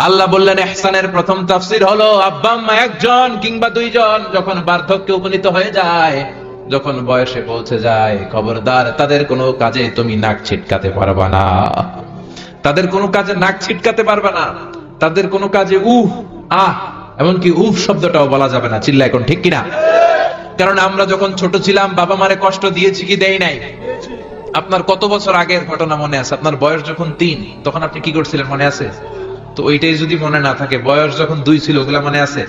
আল্লাহ বললেন, এহসানের প্রথম তাফসির হলো, আব্বা আম্মা একজন কিংবা দুইজন যখন বার্ধক্যে উপনীত হয়ে যায়, যখন বয়সে পৌঁছে যায়, খবরদার, তাদের কোনো কাজে তুমি নাক ছিটকাতে পারবা না। তাদের কোনো কাজে নাক ছিটকাতে পারবে না। তাদের কোনো কাজে উহ, আহ, এমনকি উহ শব্দটাও বলা যাবে না। চিল্লা এখন ঠিক কিনা? কারণ আমরা যখন ছোট ছিলাম, বাবা মারে কষ্ট দিয়েছি কি দেয় নাই? আপনার কত বছর আগের ঘটনা মনে আছে? আপনার বয়স যখন তিন, তখন আপনি কি করছিলেন মনে আছে? তো ওইটাই যদি মনে না থাকে, বয়স যখন দুই ছিল, ওগুলা মনে আছে?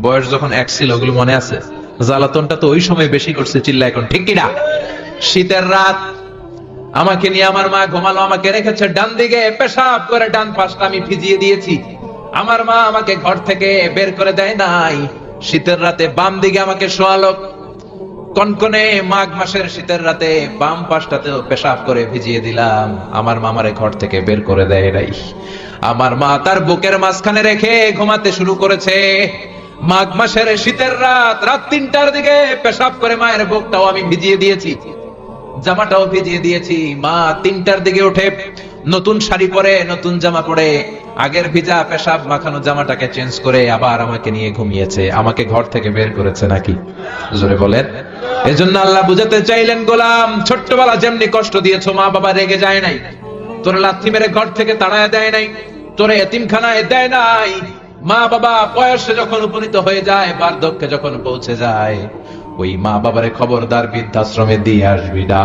বয়স যখন এক ছিল, ওগুলো মনে আছে? জ্বালাতনটা তো ওই সময় বেশি করছে চিল্লা এখন, ঠিক কিনা? শীতের রাত, আমাকে নিয়ে আমার মা ঘুমালো, আমাকে রেখেছে ডান দিকে, পেশাব করে ডান পাশটা আমি ভিজিয়ে দিয়েছি। আমার মা আমাকে ঘর থেকে বের করে দেয় নাই। শীতের রাতে বাম দিকে আমাকে শোয়ালো কনকনে মাঘ মাসের শীতের রাতে বাম পাশটাতেও পেশাব করে ভিজিয়ে দিলাম। আমার মামারে ঘর থেকে বের করে দেয় নাই। আমার মা তার বুকের মাঝখানে রেখে ঘুমাতে শুরু করেছে। মাঘ মাসের শীতের রাত রাত তিনটার দিকে পেশাব করে মায়ের বুকটাও আমি ভিজিয়ে দিয়েছি। জামাটাও ভিজিয়ে দিয়েছি। মা তিনটার দিকে উঠে নতুন শাড়ি পরে, নতুন জামা পরে আগের ভিজা পেশাব মাখানো জামাটাকে চেঞ্জ করে আবার আমাকে নিয়ে ঘুমিয়েছে, আমাকে ঘর থেকে বের করেছে নাকি? জোরে বলেন। এজন্য আল্লাহ বুঝাতে চাইলেন, গোলাম, ছোট্টবেলা যেমনি কষ্ট দিয়েছ মা বাবা রেগে যায় নাই। তোর লাথি মেরে ঘর থেকে তাড়ায় দেয় নাই, তোরে এতিমখানায় দেয় নাই। মা বাবা বয়সে যখন উপনীত হয়ে যায়, বার্ধক্যে যখন পৌঁছে যায়, ওই মা বাবারে খবরদার বৃদ্ধাশ্রমে দিয়ে আসবি না।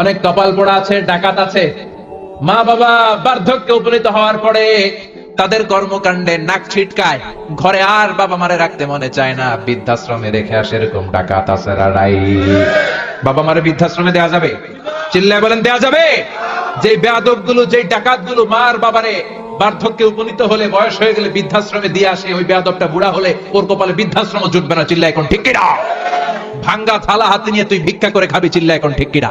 অনেক কপাল পোড়া আছে, ডাকাত আছে। মা বাবা বার্ধক্যে উপনীত হওয়ার পরে তাদের কর্মকাণ্ডে নাক ছিটকায়। ঘরে আর বাবা মারে রাখতে মনে চায় না। বৃদ্ধাশ্রমে রেখে আসে এরকম ডাকাত আছে বাবা মারে বৃদ্ধাশ্রমে দেয়া যাবে। চিল্লায় বলেন, দেয়া যাবে। যে বেয়াদবগুলো যে ডাকাতগুলো মার বাবারে বার্ধক্যে উপনীত হলে, বয়স হয়ে গেলে বৃদ্ধাশ্রমে দিয়ে আসে, ওই বেয়াদবটা বুড়া হলে, ওর কপালে বৃদ্ধাশ্রম জুটবে না। চিল্লা এখন ঠিক কিনা ভাঙ্গা থালা হাতে নিয়ে তুই ভিক্ষা করে খাবি চিল্লা এখন ঠিক কিনা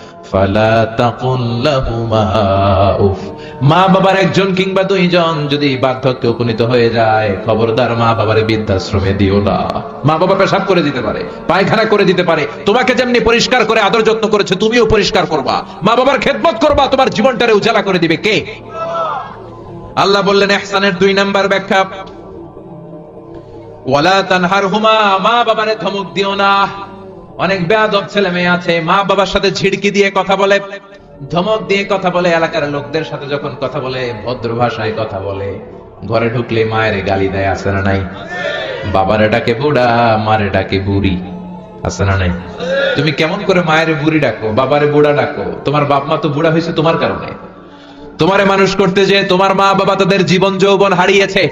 ফালা উফ। মা বাবার একজন কিংবা দুইজন যদি বার্ধক্যে উপনীত হয়ে যায়, খবরদার মা বৃদ্ধাশ্রমে দিও না। মা বাবা পেশাব করে দিতে পারে, পায়খানা করে দিতে পারে, তোমাকে যেমনি পরিষ্কার করে, আদর যত্ন করেছে, তুমিও পরিষ্কার করবা। মা বাবার খেদমত করবা, তোমার জীবনটারে উজালা করে দিবে কে? আল্লাহ বললেন, এহসানের দুই নাম্বার ব্যাখ্যা। ওয়ালা তানহারহুমা, মা বাবারে ধমক দিও না। অনেক বেয়াদব ছেলে মেয়ে আছে, মা বাবার সাথে ঝিড়কি দিয়ে কথা বলে, ধমক দিয়ে কথা বলে, এলাকার লোকদের সাথে যখন কথা বলে, ভদ্র ভাষায় কথা বলে। ঘরে ঢুকলে মায়ের গালি দেয়, আছে না নাই? বাবারে ডাকে বুড়া, মারে ডাকে বুড়ি, আছে না নাই? তুমি কেমন করে মায়ের বুড়ি ডাকো, বাবারে বুড়া ডাকো? তোমার বাপ মা তো বুড়া হয়েছে তোমার কারণে। তোমারে মানুষ করতে যে তোমার মা বাবা তাদের জীবন যৌবন হারিয়েছে।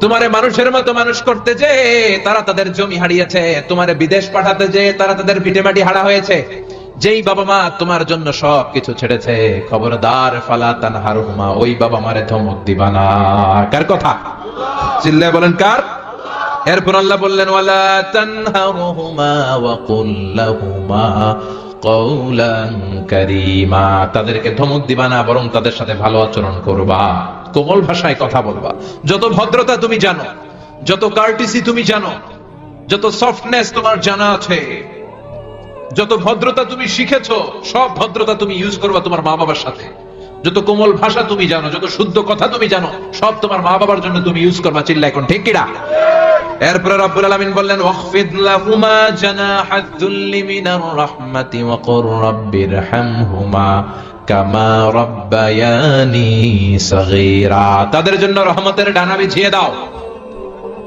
তোমারে মানুষের মতো মানুষ করতে যে, তারা তাদের জমি হারিয়েছে, তোমারে বিদেশ পাঠাতে যে, তারা তাদের ভিটেমাটি হারা হয়েছে। যেই বাবা মা তোমার জন্য সব কিছু ছেড়েছে, খবরদার ফালা তানহার হুমা ওই বাবা মারে ধমক দিবা না। কার কথা? চিল্লায় বলেন কার? এরপর আল্লাহ বললেন, ওয়ালা তানহারহুমা ওয়া কুল লাহুমা কওলান কারীমা। তাদেরকে ধমক দিবা না, বরং তাদের সাথে ভালো আচরণ করবা। কোমল ভাষায় কথা বলবা। যত ভদ্রতা তুমি জানো, যত কার্টিসি তুমি জানো, যত সফটনেস তোমার জানা আছে, যত ভদ্রতা তুমি শিখেছো, সব ভদ্রতা তুমি ইউজ করবা তোমার মা বাবার সাথে। যত কোমল ভাষা তুমি জানো, যত শুদ্ধ কথা তুমি জানো, সব তোমার মা বাবার জন্য তুমি ইউজ করবা চিল্লা এখন ঠিক কিনা? এরপরে রব্বুল আলামিন বললেন, ওয়াখফিদ লাহুমা জানাহাদ যুল্লি মিনার রাহমাতি ওয়া কুর রাব্বিরহামহুমা কামা রব্বায়ানি সগীরা। তাদের জন্য রহমতের ডানা বিছিয়ে দাও।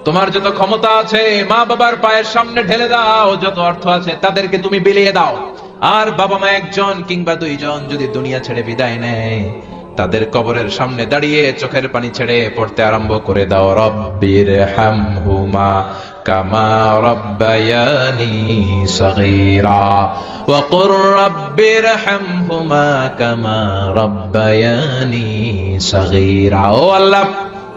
তোমার যত ক্ষমতা আছে, মা বাবার পায়ের সামনে ঢেলে দাও, যত অর্থ আছে তাদেরকে তুমি বিলিয়ে দাও। আর বাবা মা একজন কিংবা দুইজন যদি দুনিয়া ছেড়ে বিদায় নেয় তাদের কবরের সামনে দাঁড়িয়ে চোখের পানি ছেড়ে পড়তে আরম্ভ করে দাও রব্বির হামহুমা কামা রব্বায়ানি সগীরা وقل رب ارحمهما كما ربياني صغيرا ও আল্লাহ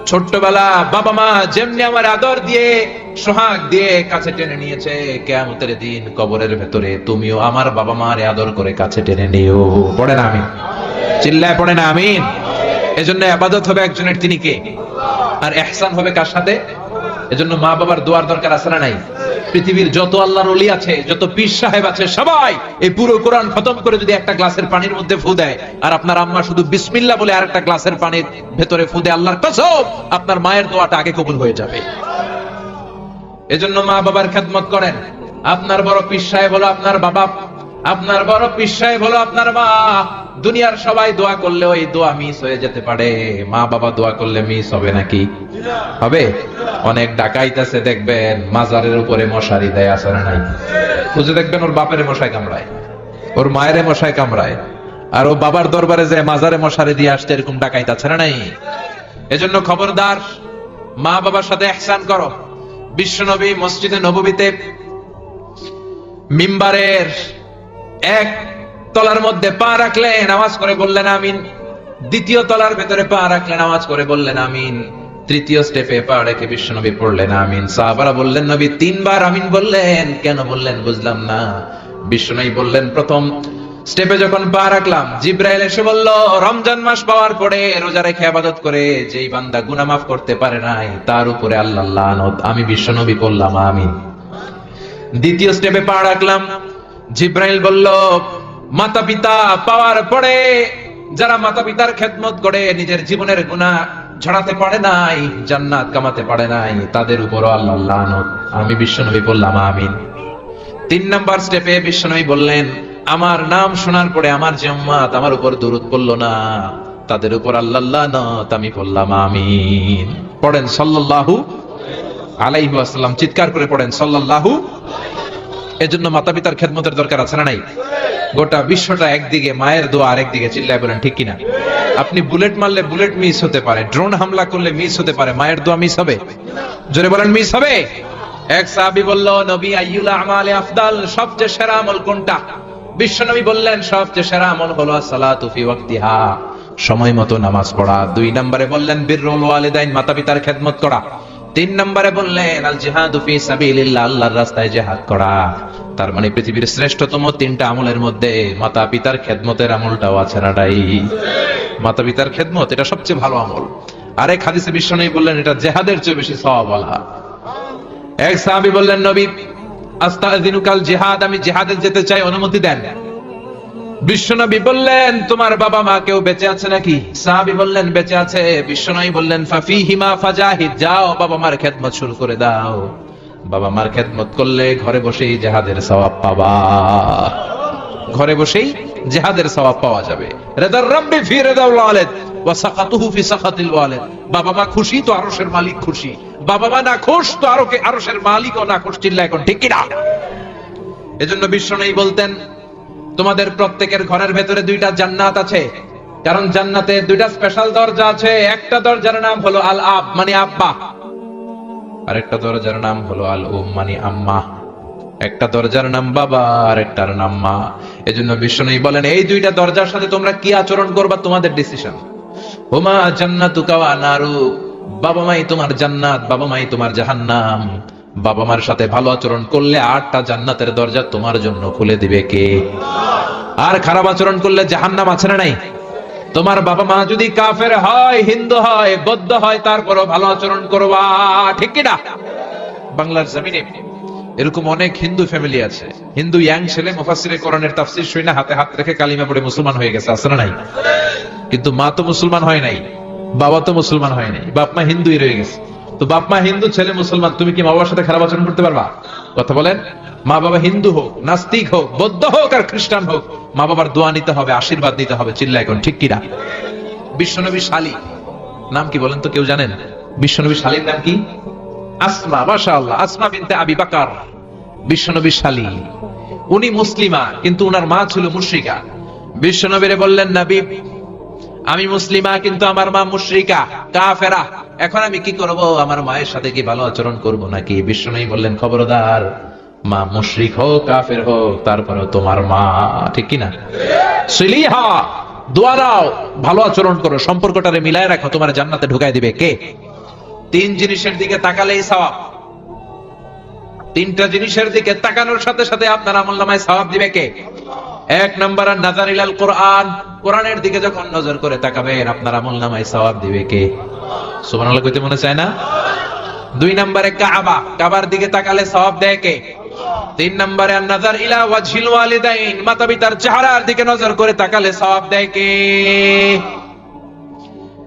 ছোট্টবেলা বাবা মা যেমনি আমার আদর দিয়ে সোহাগ দিয়ে কাছে টেনে নিয়েছে কেয়ামতের দিন কবরের ভেতরে তুমিও আমার বাবা মার আদর করে কাছে টেনে নিও পড়ে না আমি চিল্লায় পড়ে না, আমিন। এজন্য আবাদত হবে একজনের, তিনি কে? আর এহসান হবে কার সাথে? এজন্য মা বাবার দোয়ার দরকার আছে না নাই? পৃথিবীর যত আল্লাহর অলি আছে, যত পীর সাহেব আছে, সবাই এই পুরো কোরআন খতম করে যদি একটা গ্লাসের পানির মধ্যে ফু দেয়, আর আপনার আম্মা শুধু বিসমিল্লা বলে আরেকটা গ্লাসের পানির ভেতরে ফু দেয়, আল্লাহর কসম, আপনার মায়ের দোয়াটা আগে কবুল হয়ে যাবে। এজন্য মা বাবার খেদমত করেন। আপনার বড় পীর সাহেব হলো আপনার বাবা। আপনার বড় পীর সাহেব হলো আপনার মা। দুনিয়ার সবাই দোয়া করলে ওই দোয়া মিস হয়ে যেতে পারে। মা বাবা দোয়া করলে মিস হবে নাকি? হবে? অনেক ডাকাইতেছে দেখবেন, মাজারের উপরে মশারি দেয় আসে না নাই? খুঁজে দেখবেন ওর বাপের মশাই কামড়ায়, ওর মায়ের মশাই কামড়ায়, আর ও বাবার দরবারে যায় মাজারে মশারি দিয়ে আসতে এরকম ডাকাইতে আছে না নাই? এজন্য খবরদার, মা বাবার সাথে এহসান করো। বিশ্বনবী মসজিদে নববীতে মিম্বারের এক তলার মধ্যে পা রাখলেন আওয়াজ করে বললেন আমিন। দ্বিতীয় তলার ভেতরে পা রাখলেন আওয়াজ করে বললেন আমিন। তৃতীয় স্টেপে পা রেখে বিশ্বনবী পড়লেন আমিন। সাহাবারা বললেন, নবী, তিনবার আমিন বললেন। কেন বললেন বুঝলাম না। বিশ্বনবী বললেন, প্রথম স্টেপে যখন পা রাখলাম, জিব্রাইল এসে বলল, রমজান মাস পাওয়ার পরে রোজা রেখে আবাদত করে যেই বান্দা গুনাহ মাফ করতে পারে নাই, তার উপরে আল্লাহ লানত। আমি বিশ্বনবী বললাম, আমিন। দ্বিতীয় স্টেপে পা রাখলাম জিব্রাইল বলল মাতা পিতা পাওয়ার পরে যারা মাতা পিতার খেদমত করে, নিজের জীবনের গুণা ঝড়াতে পারে নাই, জান্নাত কামাতে পারে নাই, তাদের উপরও আল্লাহ আমি বিশ্বনবী বললাম, আমিন। তিন নাম্বার স্টেপে বিশ্বনবী বললেন, আমার নাম শোনার পরে আমার যে উম্মাত আমার উপর দরুদ পড়ল না, তাদের উপর আল্লাহ আমি বললাম আমিন। পড়েন সাল্লাল্লাহু আলাইহি ওয়াসাল্লাম, চিৎকার করে পড়েন, সাল্লাল্লাহু এজন্য মাতা পিতার খেদমতের দরকার আছে না নাই? গোটা বিশ্বটা একদিকে, মায়ের দোয়া আরেকদিকে, চিল্লায় বলেন, ঠিক কিনা? আপনি বুলেট মারলে বুলেট মিস হতে পারে ড্রোন হামলা করলে মিস হতে পারে, মায়ের দোয়া মিস হবে? জোরে বলেন মিস হবে? এক সাহাবী বলল, নবী, আইয়ুল আমালে আফদাল, সবচেয়ে সেরা আমল কোনটা? বিশ্ব নবী বললেন, সবচেয়ে সেরা আমল হলো সালাতু ফি ওয়াক্তিহা, সময় মতো নামাজ পড়া। দুই নম্বরে বললেন বীররুল ওয়ালিদাইন মাতা পিতার খেদমত করা। তিন নম্বরে বললেন আল জিহাদু ফি সাবিলিল্লাহ, আল্লাহর রাস্তায় জিহাদ করা। তার মানে পৃথিবীর শ্রেষ্ঠতম তিনটা আমলের মধ্যে মাতা পিতার খেদমতের আমলটাও আছে না নাই? মাতা পিতার খেদমত, এটা সবচেয়ে ভালো আমল। আরেক হাদিসে বিশ্ব নেই বললেন, এটা জেহাদের চেয়ে বেশি সওয়াব বলা এক সাহাবী বললেন, নবী আস্তাযিনুকাল জিহাদ, আমি জিহাদে যেতে চাই, অনুমতি দেন। বিশ্বনবী বললেন, তোমার বাবা মা কেউ বেঁচে আছে নাকি? সাহাবী বললেন, বেঁচে আছে। বিশ্বনবী বললেন, ফাফিহিমা ফাজাহিদ, যাও বাবা মার খেদমত শুরু করে দাও। বাবা মার খেদমত করলে ঘরে বসেই জেহাদের সওয়াব পাবা। ঘরে বসেই জেহাদের সওয়াব পাওয়া যাবে। রেদার রাব্বি ফি রেদাউল ওয়ালিদ, ওয়া সাকাতুহু ফি সাকাতিল ওয়ালিদ। বাবা মা খুশি তো আরশের মালিক খুশি। বাবা মা না খুশ তো আরও আরশের ও না খুশ চিল্লা এখন ঠিক কি না এজন্য বিশ্বনবী বলতেন তোমাদের প্রত্যেকের ঘরের ভেতরে দুইটা জান্নাত আছে। কারণ জান্নাতে দুইটা স্পেশাল দরজা আছে। একটা দরজার নাম হলো আল আব মানে আব্বা। আরেকটা দরজার নাম হলো আল উম মানে আম্মা। একটা দরজার নাম বাবা আর একটার নাম মা। এজন্য বিষ্ণু বলেন, এই দুইটা দরজার সাথে তোমরা কি আচরণ করবা? তোমাদের ডিসিশন হুমা জান্নাতু কাওয়া নারু, বাবা মাই তোমার জান্নাত, বাবা মাই তোমার জাহান্নাম। বাবা মার সাথে ভালো আচরণ করলে আটটা জান্নাতের দরজা তোমার জন্য খুলে দিবে কে? আর খারাপ আচরণ করলে জাহান্নাম আছে না নাই? তোমার বাবা মা যদি কাফের হয়, হিন্দু হয়, বৌদ্ধ হয়, তারপরও ভালো আচরণ করবা, ঠিক কিনা? বাংলার জমিনে এরকম অনেক হিন্দু ফ্যামিলি আছে। হিন্দু ইয়াং ছেলে মুফাসিরে কোরআনের তাফসির শুনে হাতে হাত রেখে কালিমা পড়ে মুসলমান হয়ে গেছে, আছে না নাই? কিন্তু মা তো মুসলমান হয় নাই, বাবা তো মুসলমান হয় নাই, বাপ মা হিন্দুই রয়ে গেছে। তো বাপ মা হিন্দু, ছেলে মুসলমান, তুমি কি মা বাবার সাথে খারাপ আচরণ করতে পারবা? কথা বলেন, মা বাবা হিন্দু হোক, নাস্তিক হোক, বৌদ্ধ হোক আর খ্রিস্টান হোক, মা বাবার দোয়া নিতে হবে, আশীর্বাদ নিতে হবে চিল্লা এখন ঠিক কিনা? বিশ্বনবী শালী, নাম কি বলেন তো কেউ জানেন? বিশ্বনবী শালীর নাম কি? আসমা, মাশাআল্লাহ, আসমা বিনতে আবি বাকার, বিশ্বনবী শালী। উনি মুসলিমা, কিন্তু উনার মা ছিল মুশরিকা। বিশ্বনবীরে বললেন নবী আমি মুসলিমা, কিন্তু আমার মা মুশরিকা, কাফেরা। এখন আমি কি করব? আমার মায়ের সাথে কি ভালো আচরণ করব নাকি? বিষ্ণু বললেন, খবরদার, মা মুশরিক হোক, কাফের হোক তারপরে তোমার মা, ঠিক কি না সিলিহা, দোয়া দাও, ভালো আচরণ করো, সম্পর্কটারে মিলায় রাখো, তোমার জান্নাতে ঢুকাই দিবে। কে? তিন জিনিসের দিকে তাকালেই সওয়াব। তিনটা জিনিসের দিকে তাকানোর সাথে সাথে আপনার আমল নামায় সওয়াব দিবে কে? এক নম্বর নাজার ইলাল কোরআন। কোরআনের দিকে যখন নজর করে তাকাবেন, আপনার আমল নামায় সওয়াব দিবে কে? সুবহানাল্লাহ, কইতে মনে চায় না? দুই নম্বরে কাবা। কাবার দিকে তাকালে সওয়াব দেয় কে? তিন নম্বরে নাজার ইলা ওয়াজহিল ওয়ালিদাইন। মাতা পিতার চেহারার দিকে নজর করে তাকালে সওয়াব দেয় কে?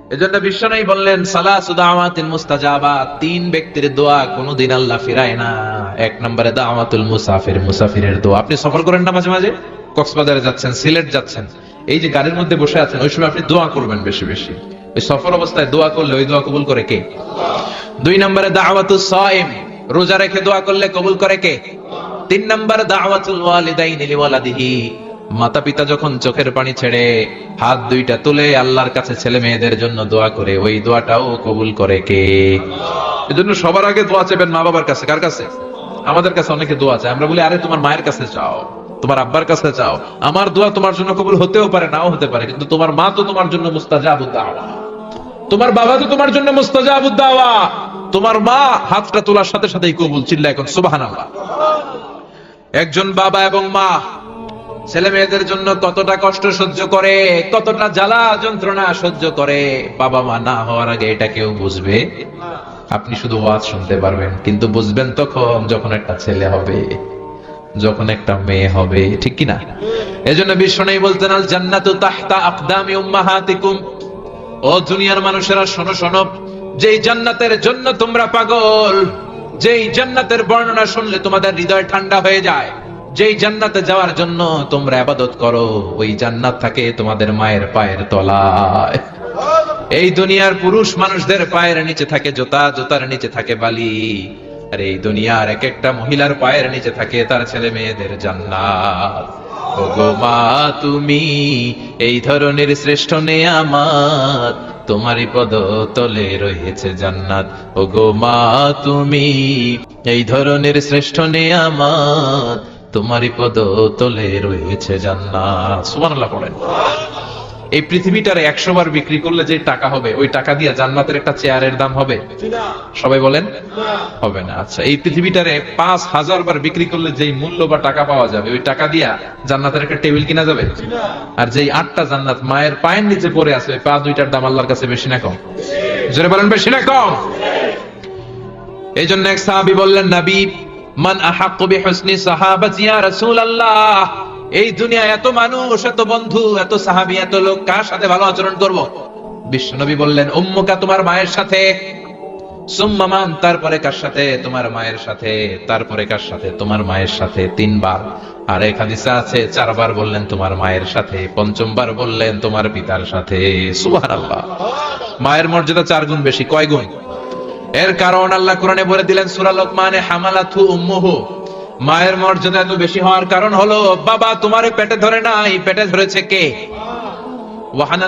এজন্য বিশ্বনবী বললেন, সালাসু দাওয়াতিন মুস্তাজাবা, তিন ব্যক্তির দোয়া কোনোদিন আল্লাহ ফিরায় না। এক নম্বরে দাওয়াতুল মুসাফির, মুসাফিরের দোয়া। আপনি সফর করেন না মাঝে মাঝে? কক্সবাজারে যাচ্ছেন, সিলেট যাচ্ছেন, এই যে গাড়ির মধ্যে বসে আছেন, ওই সময় আপনি দোয়া করবেন বেশি বেশি। ওই সফর অবস্থায় দোয়া করলে ওই দোয়া কবুল করে কে? দুই নম্বরে দাওয়াতুস রোজা রেখে দোয়া করলে কবুল করে কে? তিন নম্বর দাওয়াতুল মাতা পিতা যখন চোখের পানি ছেড়ে হাত দুইটা তুলে আল্লাহর কাছে ছেলে মেয়েদের জন্য দোয়া করে, ওই দোয়াটাও কবুল করে কে? এজন্য সবার আগে দোয়া চাইবেন মা বাবার কাছে, কার কাছে? আমাদের কাছে অনেকে দোয়া চায়, আমরা বলি, আরে, তোমার মায়ের কাছে চাও। তোমার আব্বার কাছে চাও। আমার দোয়া তোমার জন্য কবুল হতেও পারে, নাও হতে পারে, কিন্তু তোমার মা তো তোমার জন্য মুস্তাজাবুদ দাওয়া। তোমার বাবা তো তোমার জন্য মুস্তাজাবুদ দাওয়া। তোমার মা হাতটা তোলার সাথে সাথেই কবুল চিল্লা এখন সুবহানাল্লাহ। একজন বাবা এবং মা, ছেলে মেয়েদের জন্য কতটা কষ্ট সহ্য করে, কতটা জ্বালা যন্ত্রণা সহ্য করে, বাবা মা না হওয়ার আগে এটা কেউ বুঝবে? আপনি শুধু ওয়াজ শুনতে পারবেন, কিন্তু বুঝবেন তখন যখন একটা ছেলে হবে। যখন একটা মেয়ে হবে, ঠিক কি না এজন্য বিশ্ব নেই বলতেন আল জান্নাতু তাহতা আকদামি উম্মাহাতিকুম। ও দুনিয়ার মানুষেরা, শোনো শোনো, যেই জান্নাতের জন্য তোমরা পাগল, যেই জান্নাতের বর্ণনা শুনলে তোমাদের হৃদয় ঠান্ডা হয়ে যায়, যেই জান্নাতে যাওয়ার জন্য তোমরা আবাদত করো, ওই জান্নাত থাকে তোমাদের মায়ের পায়ের তলায়। এই দুনিয়ার পুরুষ মানুষদের পায়ের নিচে থাকে জোতা, জোতার নিচে থাকে বালি। আর এই দুনিয়ার এক একটা মহিলার পায়ের নিচে থাকে তার ছেলে মেয়েদের জান্নাত। ও মা, তুমি এই ধরনের শ্রেষ্ঠ নেয়ামাত তোমারই পদ তলে রয়েছে জান্নাত। ও গো মা, তুমি এই ধরনের শ্রেষ্ঠ নেয়ামাত তোমারই পদ তলে রয়েছে জান্নাত। সুবহানাল্লাহ পড়েন। এই পৃথিবীটার একশো বার বিক্রি করলে যে টাকা হবে, ওই টাকা দিয়ে জান্নাতের একটা চেয়ারের দাম হবে? সবাই বলেন? হবে না। আচ্ছা এই পৃথিবীটারে পাঁচ হাজার বার বিক্রি করলে যেই মূল্য বা টাকা পাওয়া যাবে, ওই টাকা দিয়া জান্নাতের একটা টেবিল কিনা যাবে? আর যেই আটটা জান্নাত মায়ের পায়ের নিচে পড়ে আছে পা দুইটার দাম আল্লাহর কাছে বেশি না কম? জোরে বলেন, বেশি না কম? এই জন্য এক সাহাবি বললেন, নবী, মান আহাক্কু বিহুসনি সাহাবাতি ইয়া রাসূলুল্লাহ। এই দুনিয়া এত মানুষ, এত বন্ধু, এত সাহাবী, এত লোক, কার সাথে ভালো আচরণ করব? বিশ্বনবী বললেন, উম্মুকা তোমার মায়ের সাথে সুম্মামান তারপরে কার সাথে? তোমার মায়ের সাথে, তারপরে কার সাথে? তোমার মায়ের সাথে তিনবার। আর হাদিসে আছে, চারবার বললেন, তোমার মায়ের সাথে। পঞ্চমবার বললেন, তোমার পিতার সাথে। সুবহানাল্লাহ। মায়ের মর্যাদা চার গুণ বেশি। কয় গুণ? এর কারণ আল্লাহ কোরআনে বলে দিলেন, সূরা লোকমানে হামালাথু উম্মুহু। মায়ের মর্যাদা এত বেশি হওয়ার কারণ হলো, বাবা তোমারে পেটে ধরে নাই, পেটে ধরেছে কে?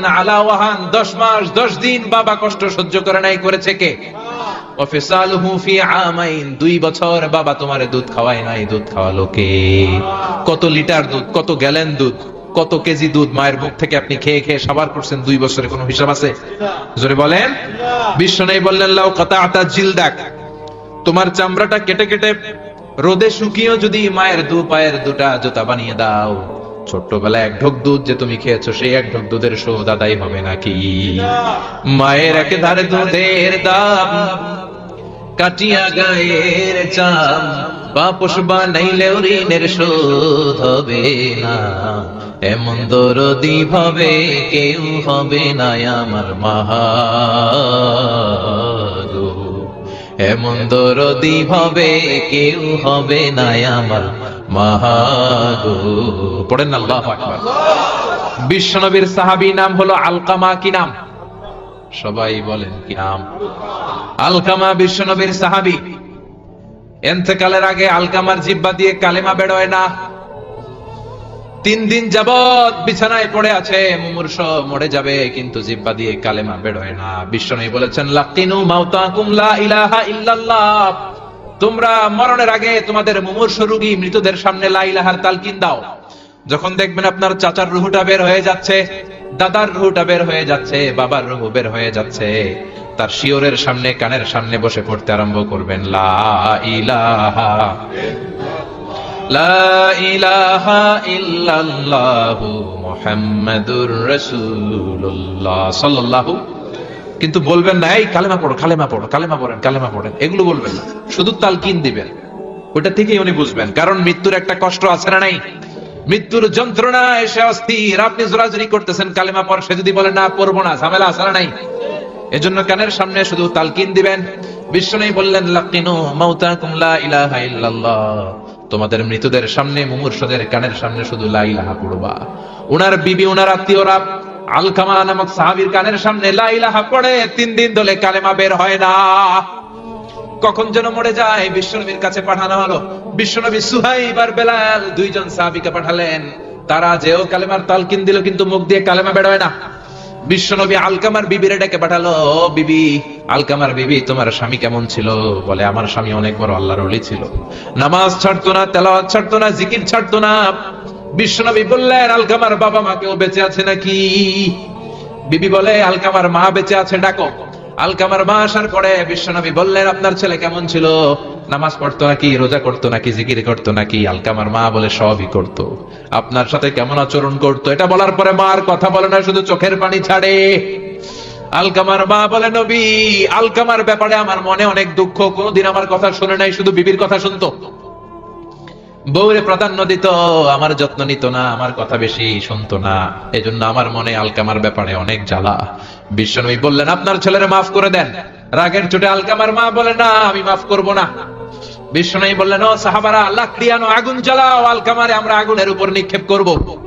আলা ওয়াহান, দশ মাস, দশ দিন বাবা কষ্ট সহ্য করে নাই, করেছে কে? কত লিটার দুধ, কত দুধ, কত কেজি দুধ মায়ের মুখ থেকে আপনি খেয়ে খেয়ে সাবার করছেন, দুই বছরে কোনো হিসাব আছে? জোরে বলেন। বিশ্ব নেই বললেন, লাউ কথা তোমার চামড়াটা কেটে কেটে রোদে শুকিয়েও যদি মায়ের দু পায়ের দুটা জুতা বানিয়ে দাও। ছোট্টবেলায় এক ঢোক দুধ যে তুমি খেয়েছো, সেই এক ঢোক দুধের শোধ আদায় হবে নাকি? মায়ের একে ধারে দুধের দাম, কাটিয়া গায়ের চাম, বাপস বানাইলেও ঋণের শোধ হবে না। এমন দরদি ভাবে কেউ হবে না আমার মাহাগো এমন দরদি হবে, কেউ হবে না আমার। মাহাগো। পড়েন আল্লাহ বিশ্বনবীর সাহাবী নাম হলো আলকামা কি নাম? সবাই বলেন কি নাম? আলকামা বিশ্বনবীর সাহাবী। এন্তেকালের আগে আলকামার জিব্বা দিয়ে কালেমা বেরোয় না। তিন দিন যাবৎ বিছানায় পড়ে আছে, মুমূর্ষ মরে যাবে, কিন্তু জিব্বা দিয়ে কালেমা বের হয় না বিশ্বনবী বলেছেন, লাকিনু মাউতাকুম লা ইলাহা ইল্লাল্লাহ। তোমরা মরণের আগে তোমাদের মুমূর্ষ রোগী মৃতদের সামনে লা ইলাহার তালকিন দাও। যখন দেখবেন আপনার চাচার রুহুটা বের হয়ে যাচ্ছে, দাদার রুহুটা বের হয়ে যাচ্ছে, বাবার রুহু বের হয়ে যাচ্ছে, তার শিওরের সামনে, কানের সামনে বসে পড়তে আরম্ভ করবেন, লা ইলাহা কিন্তু বলবেন না, এই কালেমা পড়ো কালেমা পড়ো, কালেমা পড়েন কালেমা পড়েন। এগুলো বলবেন না। শুধু তালকিন দিবেন। ওটা থেকেই উনি বুঝবেন। কারণ মৃত্যুর একটা কষ্ট আছে না নাই? মৃত্যুর যন্ত্রণা এসে অস্থির। আপনি জোরাজুরি করতেছেন, কালেমা পর সে যদি বলে, না, পড়ব না, ঝামেলা আছে না নাই? এজন্য কানের সামনে শুধু তালকিন দিবেন। বিষ্ণু বললেন, লাকিনু মাউতাকুম লা ইলাহা ইল্লাল্লাহ। তোমাদের মৃতদের সামনে, মুমূর্ষদের কানের সামনে শুধু লা ইলাহা পড়বা। উনার বিবি, উনার আত্মীয়রা আলকামা নামক সাহাবীর কানের সামনে পড়ে, তিন দিন ধরে কালেমা বের হয় না। কখন যেন মরে যায়, বিশ্বনবীর কাছে পাঠানো হলো। বিশ্বনবী সুহাইব আর বেলাল দুইজন সাহাবীকে পাঠালেন। তারা যেও কালেমার তালকিন দিল, কিন্তু মুখ দিয়ে কালেমা বেরোয় না। বিশ্বনবী আলকামার বিবিরে ডেকে পাঠালো, বিবি, আলকামার বিবি, তোমার স্বামী কেমন ছিল? বলে, আমার স্বামী অনেক বড় আল্লাহর ওলি ছিল। নামাজ ছাড়তো না, তেলাওয়াত ছাড়তো না, জিকির ছাড়তো না। বিশ্বনবী বললেন, আলকামার বাবা মা কেউ বেঁচে আছে নাকি? বিবি বলে, আলকামার মা বেঁচে আছে, ডাকো। আলকামার মা আসার পরে বিশ্বনবী বললেন, আপনার ছেলে কেমন ছিল? নামাজ পড়তো নাকি, রোজা করতো নাকি, জিকির করতো নাকি, আলকামার মা বলে সবই করতো। আপনার সাথে কেমন আচরণ করতো, এটা বলার পরে মার কথা বলে না, শুধু চোখের পানি ছাড়ে। আলকামার মা বলে, নবী, আলকামার ব্যাপারে আমার মনে অনেক দুঃখ, কোনোদিন আমার কথা শুনে নাই, শুধু বিবির কথা শুনতো। বউরে প্রাধান্য দিত, আমার যত্ন নিত না, আমার কথা বেশি শুনতো না। এই জন্য আমার মনে আলকামার ব্যাপারে অনেক জ্বালা। বিশ্বনবী বললেন, আপনার ছেলেরে মাফ করে দেন। রাগের চোটে আলকামার মা বলে, না, আমি মাফ করব না। বিশ্বনবী বললেন সাহাবারা লাকড়ি আনো আগুন জ্বালাও আলকামারে আমরা আগুনের উপর নিক্ষেপ করব।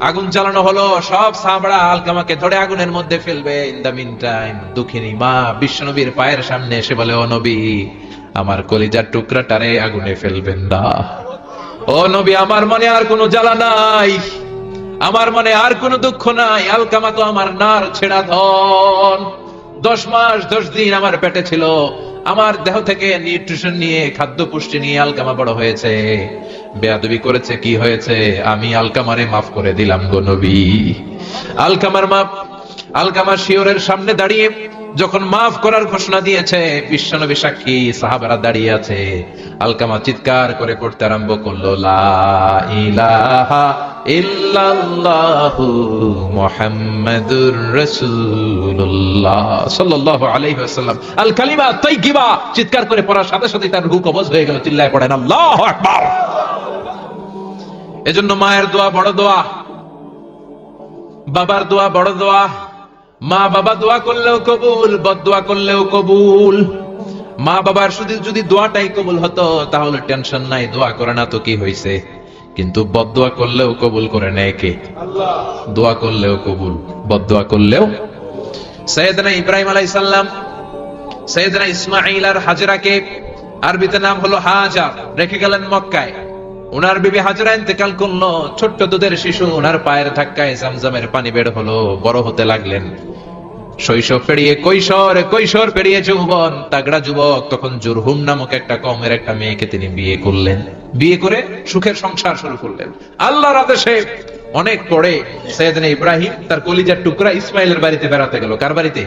আগুন চালানো হলো, সব সাহাবারা আলকামাকে ধরে আগুনের মধ্যে ফেলবে। ইন দা মিন টাইম দুঃখিনী মা বিশ্বনবীর পায়ের সামনে এসে বলে, ও নবী, আমার কলিজার টুকরাটারে আগুনে ফেলবেন না। ও নবী, আমার মনে আর কোনো জ্বালা নাই। আমার মনে আর কোনো দুঃখ নাই। আলকামা তো আমার নার ছেড়া ধন। দশ মাস, দশ দিন আমার পেটে ছিল। আমার দেহ থেকে নিউট্রিশন নিয়ে খাদ্য পুষ্টি নিয়ে আলকামা বড় হয়েছে। বেয়াদবি করেছে, কি হয়েছে? আমি আলকামারে মাফ করে দিলাম গো নবী। আলকামার মাপ, আলকামা শিওরের সামনে দাঁড়িয়ে যখন মাফ করার ঘোষণা দিয়েছে, বিশ্বনবী সাক্ষী, সাহাবারা দাঁড়িয়ে আছে। আলকামা চিৎকার করে পড়তে আরম্ভ করল, লা ইলাহা চিৎকার করে পড়ার সাথে সাথে তার হয়ে গেল, চিল্লায় পড়েন এজন্য মায়ের দোয়া বড় দোয়া, বাবার দোয়া বড় দোয়া, মা বাবা দোয়া করলেও কবুল, বদ করলেও কবুল। মা বাবার শুধু যদি দোয়াটাই কবুল হতো, তাহলে টেনশন নাই, দোয়া করে না তো কি হয়েছে কিন্তু বদ দোয়া করলেও কবুল করে নেয় কে? দোয়া করলেও কবুল বদ দোয়া করলেও? সৈয়দনা ইব্রাহিম আলাই সাল্লাম সৈয়দনা ইসমাইল আর হাজরাকে আরবিতে নাম হলো হাজার রেখে গেলেন মক্কায়। উনার বিবি হাজরা ইন্তেকাল করল, ছোট্ট দুধের শিশু উনার পায়ের ধাক্কায় জামজামের পানি বের হলো, বড় হতে লাগলেন। শৈশব পেরিয়ে কৈশোর কৈশোর পেরিয়ে যৌবন। তাগড়া যুবক, তখন জুরহুম নামক একটা কমের একটা মেয়েকে তিনি বিয়ে করলেন। বিয়ে করে সুখের সংসার শুরু করলেন। আল্লাহর আদেশে অনেক পরে সৈয়দনা ইব্রাহিম তার কলিজার টুকরা ইসমাইলের বাড়িতে বেড়াতে গেল। কার বাড়িতে?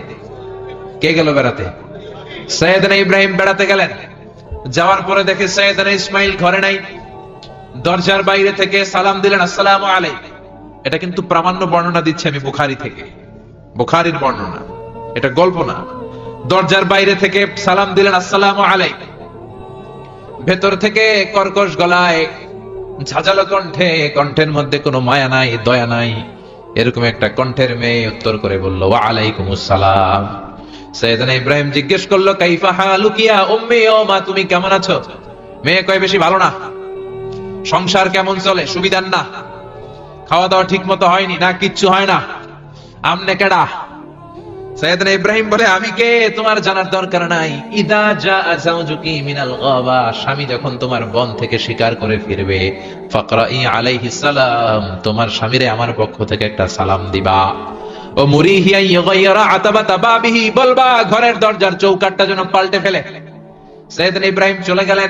কে গেল বেড়াতে? সৈয়দনা ইব্রাহিম বেড়াতে গেলেন। যাওয়ার পরে দেখে সৈয়দনা ইসমাইল ঘরে নাই। দরজার বাইরে থেকে সালাম দিলেন, আসসালাম আলাই এটা কিন্তু প্রামাণ্য বর্ণনা দিচ্ছে আমি বুখারি থেকে। বুখারির বর্ণনা। এটা গল্প না দরজার বাইরে থেকে সালাম দিলেন, আসসালাম আলাই ভেতর থেকে কর্কশ গলায় ঝাঁঝালো কণ্ঠে, কণ্ঠের মধ্যে কোনো মায়া নাই, দয়া নাই, এরকম একটা কণ্ঠের মেয়ে উত্তর করে বলল ওয়া আলাইকুম আসসালাম সৈয়দনা ইব্রাহিম জিজ্ঞেস করল, কাইফা হালুকিয়া উম্মি, ও মা, তুমি কেমন আছো? মেয়ে কয়, বেশি ভালো না। সংসার কেমন চলে? সুবিধার না। খাওয়া দাওয়া ঠিক মতো হয়নি না, কিচ্ছু হয় না। আমনে কেডা? সৈয়দনা ইব্রাহিম বলে, আমি কে? তোমার জানার দরকার নাই। ইদা যা আজাউজুকি মিনাল গাবা। স্বামী যখন তোমার বন থেকে শিকার করে ফিরবে, ফাকরাই আলাইহিস সালাম, তোমার স্বামীরে আমার পক্ষ থেকে একটা সালাম দিবা। ও মুরিহিয়া ইয়গাইরা আতাবাতা বাবিহি বলবা, ঘরের দরজার চৌকাটটা যেন পাল্টে ফেলে। সৈয়দনা ইব্রাহিম চলে গেলেন।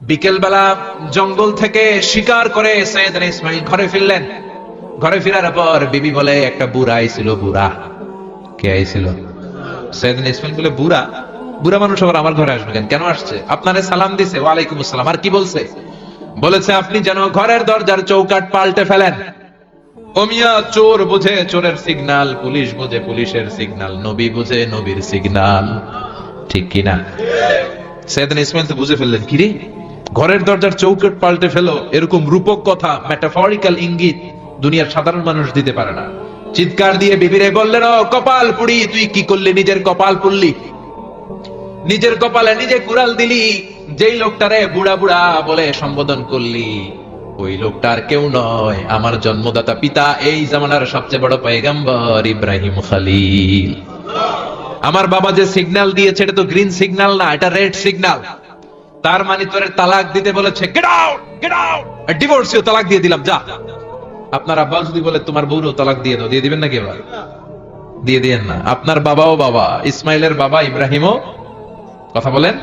বিকেলবেলা জঙ্গল থেকে শিকার করে সৈয়দনা ইসমাইল ঘরে ফিরলেন। ঘরে ফেরার পর বিবি বলে, একটা বুড়া আইছিল, বুড়া। কে আইছিল? সৈয়দিন ইসমাইল বলে, বুড়া? বুড়া মানুষ আবার আমার ঘরে আসবে কেন? আসছে? আপনারে সালাম দিছে। ওয়ালাইকুম আসসালাম। আর কি বলছে? বলেছে, আপনি যেন ঘরের দরজার চৌকাট পাল্টে ফেলেন। ওমিয়া চোর বুঝে চোরের সিগন্যাল পুলিশ বুঝে পুলিশের সিগন্যাল নবী বুঝে নবীর সিগনাল ঠিক কিনা সৈয়দিন ইসমাইল তো বুঝে ফেললেন কিরে ঘরের দরজার চৌকাট পাল্টে ফেলো, এরকম রূপক কথা মেটাফরিক্যাল ইঙ্গিত। দুনিয়ার সাধারণ মানুষ দিতে পারে না। চিৎকার দিয়ে বিবিরে বললেন, ও কপাল পুড়ি, তুই কি করলি নিজের কপাল পুড়লি? নিজের কপালে নিজে কুড়াল দিলি, যেই লোকটারে বুড়া বুড়া বলে সম্বোধন করলি। ওই লোকটার কেউ নয়, আমার জন্মদাতা পিতা, এই জামানার সবচেয়ে বড় পয়গম্বর ইব্রাহিম খালিল। আমার বাবা যে সিগনাল দিয়েছে, এটা তো গ্রিন সিগন্যাল না, এটা রেড সিগনাল তার মানে তোর তালাক দিতে বলেছে গেট আউট গেট আউট ডিভোর্সিও তালাক দিয়ে দিলাম, যা। আপনার আব্বা যদি বলে, তোমার বউরও তালাক দিয়ে দাও, দিয়ে দিবেন নাকি এবার দিয়ে দিয়েন না। আপনার বাবাও বাবা, ইসমাইলের বাবা ইব্রাহিমও কথা বলেন।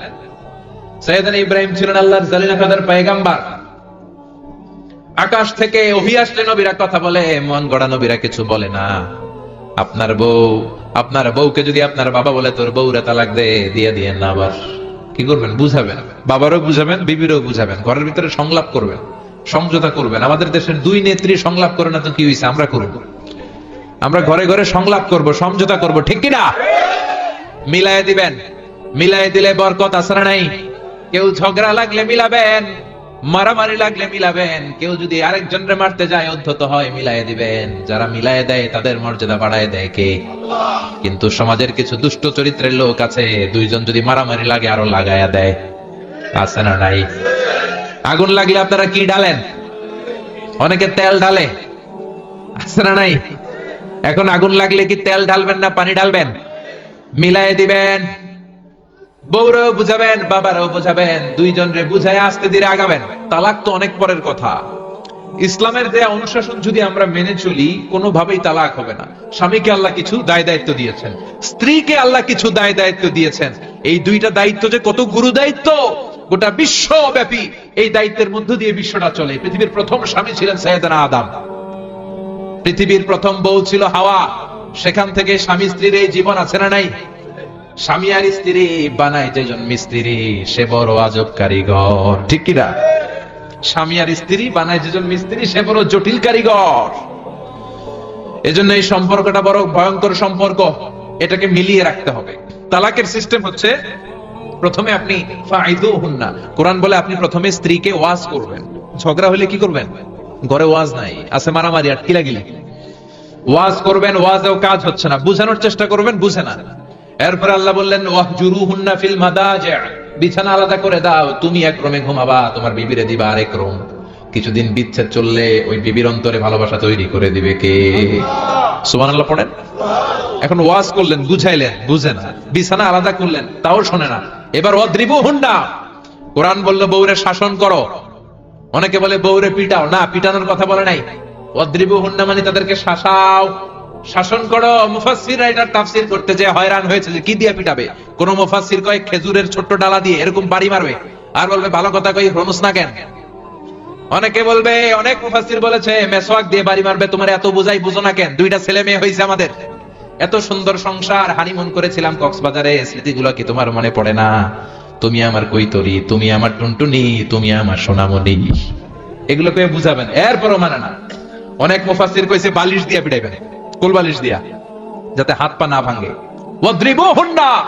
সৈয়দান ইব্রাহিম ছিলেন আল্লাহর জালিনা পায়গাম্বার। আকাশ থেকে ওহি আসলে নবীরা কথা বলে, মন গড়া নবীরা কিছু বলে না। আপনার বউ, আপনার বউকে যদি আপনার বাবা বলে, তোর বউরে তালাক দে, দিয়ে দিয়েন না আবার। কি করবেন? বুঝাবেন। বাবারও বুঝাবেন, বিবিরও বুঝাবেন। ঘরের ভিতরে সংলাপ করবেন। সমঝোতা করবেন। আমাদের দেশের দুই নেত্রী সংলাপ করে না তো কি হয়েছে আমরা করব। আমরা ঘরে ঘরে সংলাপ করব, সমঝোতা করব, ঠিক কিনা? মিলায় দিবেন। মিলায় দিলে বরকত আসরা নাই? কেউ ঝগড়া লাগলে মিলাবেন, মারামারি লাগলে মিলাবেন। কেউ যদি আরেকজনরে মারতে যায়, অধ্যত হয়, মিলায় দিবেন। যারা মিলায় দেয়, তাদের মর্যাদা বাড়ায় দেয় কে? কিন্তু সমাজের কিছু দুষ্ট চরিত্রের লোক আছে, দুইজন যদি মারামারি লাগে, আরও লাগায়া দেয়। আছে না নাই? আগুন লাগলে আপনারা কি ডালেন? অনেকে তেল ঢালে। আছে না নাই? এখন আগুন লাগলে কি তেল ঢালবেন না পানি ঢালবেন? মিলাই দিবেন। বউরাও বুঝাবেন, বাবারাও বুঝাবেন দুইজন রে বুঝায় আস্তে ধীরে আগাবেন। তালাক তো অনেক পরের কথা। ইসলামের দেয়া অনুশাসন যদি আমরা মেনে চলি, কোনোভাবেই তালাক হবে না। স্বামীকে আল্লাহ কিছু দায় দায়িত্ব দিয়েছেন। স্ত্রীকে আল্লাহ কিছু দায় দায়িত্ব দিয়েছেন। এই দুইটা দায়িত্ব যে কত গুরু দায়িত্ব গোটা বিশ্বব্যাপী এই দায়িত্বের মধ্য দিয়ে বিশ্বটা চলে। পৃথিবীর প্রথম স্বামী ছিলেন সৈয়দনা আদম। পৃথিবীর প্রথম বউ ছিল হাওয়া। সেখান থেকে স্বামী স্ত্রীর এই জীবন আছে না নাই? স্বামী আর স্ত্রী বানায় যেজন মিস্ত্রি সে বড় আজব কারিগর। ঠিক কিনা স্বামী আর স্ত্রী বানায় যেজন মিস্ত্রি সে বড় জটিল কারিগর। এজন্য এই সম্পর্কটা বড় ভয়ঙ্কর সম্পর্ক। এটাকে মিলিয়ে রাখতে হবে। তালাকের সিস্টেম হচ্ছে প্রথমে আপনি হুন্না কোরআন বলে আপনি প্রথমে স্ত্রীকে ওয়াজ করবেন। ঝগড়া হলে কি করবেন? ঘরে ওয়াজ নাই, আছে মারামারি আর কিলাগিলি ওয়াজ করবেন, ওয়াজেও কাজ হচ্ছে না। বুঝানোর চেষ্টা করবেন, বুঝে না। এরপর আল্লাহ বললেন ওয়াহজুরু হুন্না ফিল মাদাজ। বিছানা আলাদা করে দাও, তুমি এক রুমে ঘুমাবা, তোমার বিবিরে দিবা আরেক রুম কিছুদিন বিচ্ছেদ চললে ওই বিবির অন্তরে ভালোবাসা তৈরি করে দিবে কে? সুবহানাল্লাহ পড়েন? এখন ওয়াজ করলেন, বুঝাইলেন, বুঝে না। বিছানা আলাদা করলেন, তাও শোনে না। এবার অদ্রিবু হুন্ডা কোরআন বলল, বউরে শাসন করো। অনেকে বলে, বউরে পিটাও। না, পিটানোর কথা বলে নাই। অদ্রিবু হুন্ডা মানে তাদেরকে শাসাও। শাসন করো, মুফাসসির রাইটার তাফসীর করতে যে হয়রান হয়েছে কি দিয়ে পিটাবে? কোন মুফাসসির কয়, খেজুরের ছোট্ট ডালা দিয়ে এরকম বাড়ি মারবে? আর বলবে, ভালো কথা কই হনুস না কেন? অনেকে বলবে, অনেক মুফাসসির বলেছে, মেসওয়াক দিয়ে বাড়ি মারবে, তোমার এত বুঝাই বুঝো না কেন? দুইটা ছেলে মেয়ে হয়েছে আমাদের। এত সুন্দর সংসার হানিমুন করেছিলাম কক্সবাজারে, স্মৃতিগুলো কি তোমার মনে পড়ে না? তুমি আমার কৈতরি, তুমি আমার টুনটুনি, তুমি আমার সোনামণি। এগুলো কে বুঝাবেন, এরপরও মানে না। অনেক মুফাসসির কইছে, বালিশ দিয়া পিটাইবেন, কোল বালিশ দিয়া, যাতে হাত পা না ভাঙে। ওদ্রিবু হুন্ডা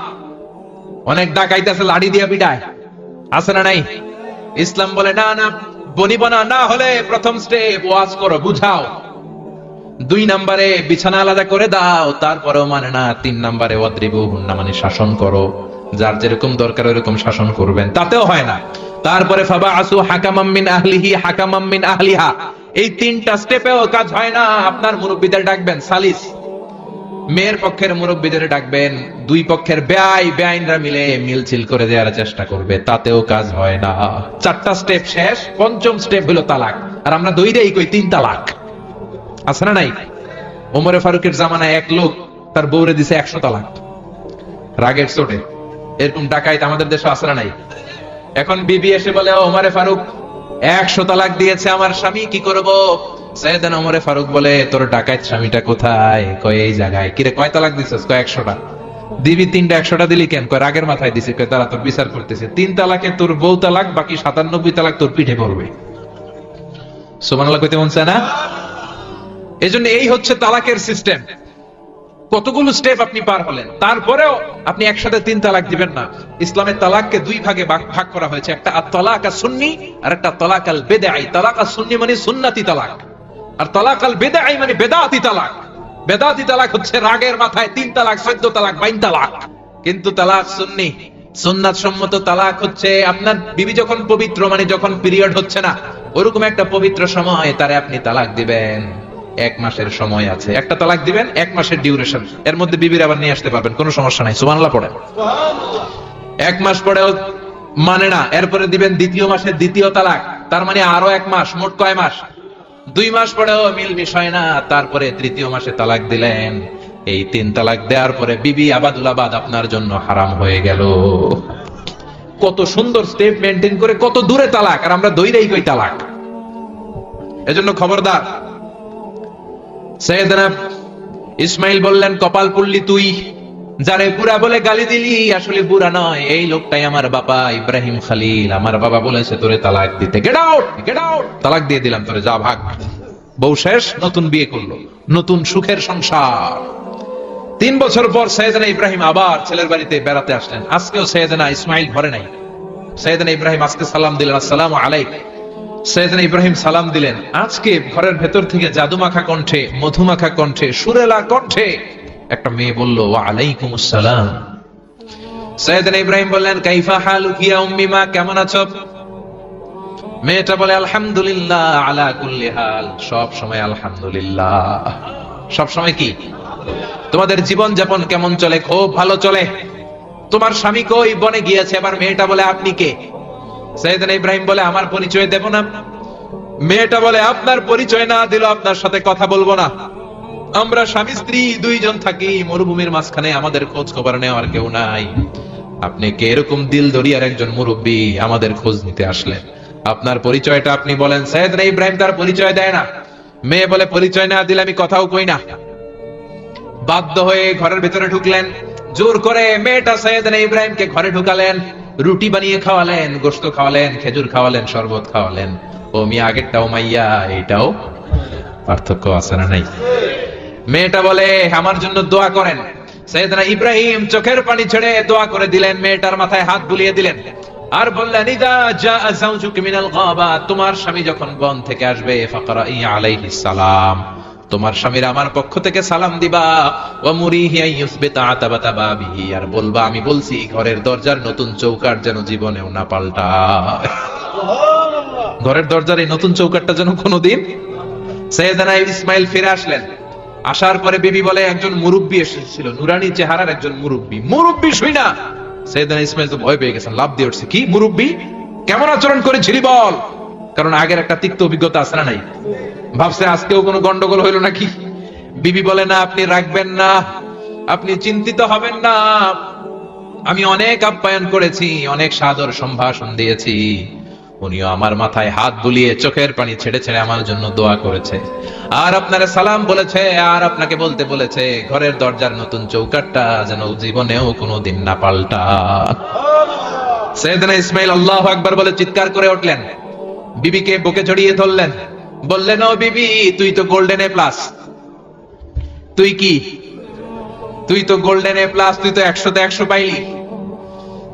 অনেক ডাকাইতেছে, লাড়ি দিয়া পিটায়। আছে না নাই? ইসলাম বলে, না না বনিবনা না হলে প্রথম স্টেপ ওয়াজ করো, বুঝাও। দুই নম্বরে বিছানা আলাদা করে দাও, তারপরেও মানে না, তিন নম্বরে অদ্রিবু হুন্না মানে শাসন করো। যার যেরকম দরকার, ওরকম শাসন করবেন। তাতেও হয় না। তারপরে ফাবা আসু হাকামাম্মিন আহলিহি, হাকামাম মিন আহলিহা। এই তিনটা স্টেপেও কাজ হয় না। আপনার মুরব্বীদের ডাকবেন সালিস। মেয়ের পক্ষের মুরব্বীদের ডাকবেন, দুই পক্ষের ব্যয় ব্যয়নরা মিলে মিলছিল করে দেওয়ার চেষ্টা করবে, তাতেও কাজ হয় না। চারটা স্টেপ শেষ, পঞ্চম স্টেপ হলো তালাক। আর আমরা দইটাই কই, তিন তালাক। আছে না নাই? ওমরে ফারুকের জামানায় এক লোক তার বউরে দিছে একশো তালাক। রাগের চোটে। এরকম ডাকাইত আমাদের দেশে না নাই? এখন বিবি এসে বলে, "ও ওমরে ফারুক, একশো তালাক দিয়েছে আমার স্বামী, কি করব? ওমরে ফারুক বলে, তোর ডাকাইত স্বামীটা কোথায়? কয়, এই জায়গায়। কিরে, কয় তালাক দিছিস? কয় একশোটা দিবি, তিনটা একশোটা দিলি কেন? কয়, রাগের মাথায় দিছে। কয় তারা তোর বিচার করতেছে। তিন তালাকে তোর বউ তালাক, বাকি সাতানব্বই তালাক তোর পিঠে পড়বে। কইতে মন এই হচ্ছে তালাকের সিস্টেম। কতগুলো স্টেপ আপনি পার হলেন। তারপরেও আপনি একসাথে তিন তালাক দিবেন না। ইসলামের তালাককে দুই ভাগে ভাগ করা হয়েছে। একটা তালাক সুন্নি আর একটা তালাক আল বেদাই তালাক আর সুন্নি মানে সুন্নাতি তালাক। আর তালাক আল বেদাই মানে বেদাতি তালাক। বেদাতি তালাক হচ্ছে রাগের মাথায় তিন তালাক, চোদ্দ তালাক, বাইন তালাক। কিন্তু তালাক সুন্নি। সুন্নাত সম্মত তালাক হচ্ছে আপনার বিবি যখন পবিত্র মানে যখন পিরিয়ড হচ্ছে না, ওরকম একটা পবিত্র সময় তারে আপনি তালাক দিবেন। এক মাসের সময় আছে। একটা তালাক দিবেন, এক মাসের ডিউরেশন এর মধ্যে বিবির আবার নিয়ে আসতে পারবেন, কোনো সমস্যা নাই, সুবহানাল্লাহ পড়ে এক মাস পরেও মানে না, এরপরে দিবেন দ্বিতীয় মাসের দ্বিতীয় তালাক, তার মানে আরও এক মাস, মোট কয় মাস? দুই মাস পরেও মিল বিষয় না, তারপরে তৃতীয় মাসে তালাক দিলেন। এই তিন তালাক দেওয়ার পরে বিবি আবাদুল আবাদ আপনার জন্য হারাম হয়ে গেল। কত সুন্দর স্টেপ মেনটেন করে কত দূরে তালাক, আর আমরা দইরাই কই তালাক। এজন্য খবরদার, সৈয়দনা ইসমাইল বললেন, কপাল পুল্লি তুই। যারে বুড়া বলে গালি দিলি, আসলে বুড়া নয়। এই লোকটাই আমার বাবা ইব্রাহিম খালিল। আমার বাবা বলেছে, তোরে তালাক দিতে। গেট আউট গেট আউট তালাক দিয়ে দিলাম, তোরে যা ভাগ। বউ শেষ, নতুন বিয়ে করল। নতুন সুখের সংসার। তিন বছর পর সৈয়দনা ইব্রাহিম আবার ছেলের বাড়িতে বেড়াতে আসলেন। আজকেও সৈয়দনা ইসমাইল ঘরে নাই। সৈয়দনা ইব্রাহিম আজকে সালাম দিলেন, আসসালাম আলাইক। সৈয়দনা ইব্রাহিম সালাম দিলেন, আজকে ঘরের ভেতর থেকে জাদুমাখা কণ্ঠে, মধুমাখা কণ্ঠে, সুরেলা কণ্ঠে একটা মেয়ে বলল, ওয়া আলাইকুম আসসালাম সৈয়দনা ইব্রাহিম বললেন, কাইফা হালুকি ইয়া উম্মি, মা, কেমন আছো? মেয়েটা বলে, আলহামদুলিল্লাহ আলা কুল্লি হাল। সব সময় আলহামদুলিল্লাহ। সব সময় কি? তোমাদের জীবন যাপন কেমন চলে? খুব ভালো চলে। তোমার স্বামী কই বনে গিয়েছে? এবার মেয়েটা বলে, আপনি কে? সৈয়দনা ইব্রাহিম বলে, আমার পরিচয় দেব না। মেয়েটা বলে, আপনার পরিচয় না দিল আপনার সাথে কথা বলব না। আমরা স্বামী স্ত্রী দুইজন থাকি, মরুভূমির মাঝখানে আমাদের খোঁজ খবর নেওয়ার কেউ নাই। আপনি কে এরকম দিল দরিয়ার একজন মুরব্বী আমাদের খোঁজ নিতে আসলেন? আপনার পরিচয়টা আপনি বলেন। সৈয়দনা ইব্রাহিম তার পরিচয় দেয় না। মেয়ে বলে পরিচয় না দিলে আমি কথাও কই না। বাধ্য হয়ে ঘরের ভেতরে ঢুকলেন। জোর করে মেয়েটা সৈয়দনা ইব্রাহিমকে ঘরে ঢুকালেন, রুটি বানিয়ে খাওয়ালেন গোস্ত খাওয়ালেন, খেজুর খাওয়ালেন, শরবত খাওয়ালেন। ও মিয়া, আগেরটাও মাইয়া এটাও পার্থক্য আছে না নাই? মেয়েটা বলে আমার জন্য দোয়া করেন। সৈয়দনা ইব্রাহিম চোখের পানি ছেড়ে দোয়া করে দিলেন মেয়েটার মাথায় হাত বুলিয়ে দিলেন। আর বললেন ইদা জা যাওজুক মিনাল গাবা তোমার স্বামী যখন বন থেকে আসবে ফাকরাই আলাইহিস সালাম তোমার স্বামীর আমার পক্ষ থেকে সালাম দিবা ওয়া মুরিহি আইয়ুসবিতা আতাবাতা বাবিহি আর বলবা আমি বলছি ঘরের দরজার নতুন চৌকাট যেন জীবনেও না পাল্টা ঘরের দরজার এই নতুন চৌকাটটা যেন কোনোদিন সৈয়দানা ইসমাইল ফিরে আসলেন। আসার পরে বিবি বলে, একজন মুরব্বী এসেছিল। নুরানি চেহারার একজন মুরব্বী। মুরব্বী শুই না! সৈয়দানা ইসমাইল তো ভয় পেয়ে গেছেন লাভ দিয়ে উঠছে। কি মুরব্বী? কেমন আচরণ করেছিলি বল? কারণ আগের একটা তিক্ত অভিজ্ঞতা আছে না নাই? ভাবছে, আজকেও কোনো গন্ডগোল হইল নাকি? বিবি বলে, না, আপনি রাখবেন না। আপনি চিন্তিত হবেন না। আমি অনেক আপ্যায়ন করেছি, অনেক সাদর সম্ভাষণ দিয়েছি। উনিও আমার মাথায় হাত বুলিয়ে চোখের পানি ছেড়ে ছেড়ে আমার জন্য দোয়া করেছে। আর আপনার সালাম বলেছে, আর আপনাকে বলতে বলেছে, ঘরের দরজার নতুন চৌকাটটা যেন জীবনেও কোনোদিন না পাল্টা। সৈয়দনা ইসমাইল আল্লাহ বলে চিৎকার করে উঠলেন। বিবিকে বুকে জড়িয়ে ধরলেন। বললেন, ও বিবি, তুই তো গোল্ডেন এ প্লাস। তুই কি? তুই তো গোল্ডেন এ প্লাস, তুই তো একশোতে একশো পাইলি।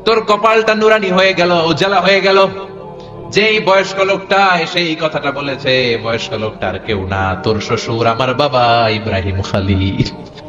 তোর কপালটা নুরানি হয়ে গেল, উজ্জ্বলা হয়ে গেল। যেই বয়স্ক লোকটা এসে এই কথাটা বলেছে, বয়স্ক লোকটা আর কেউ না। তোর শ্বশুর আমার বাবা, ইব্রাহিম খালিল।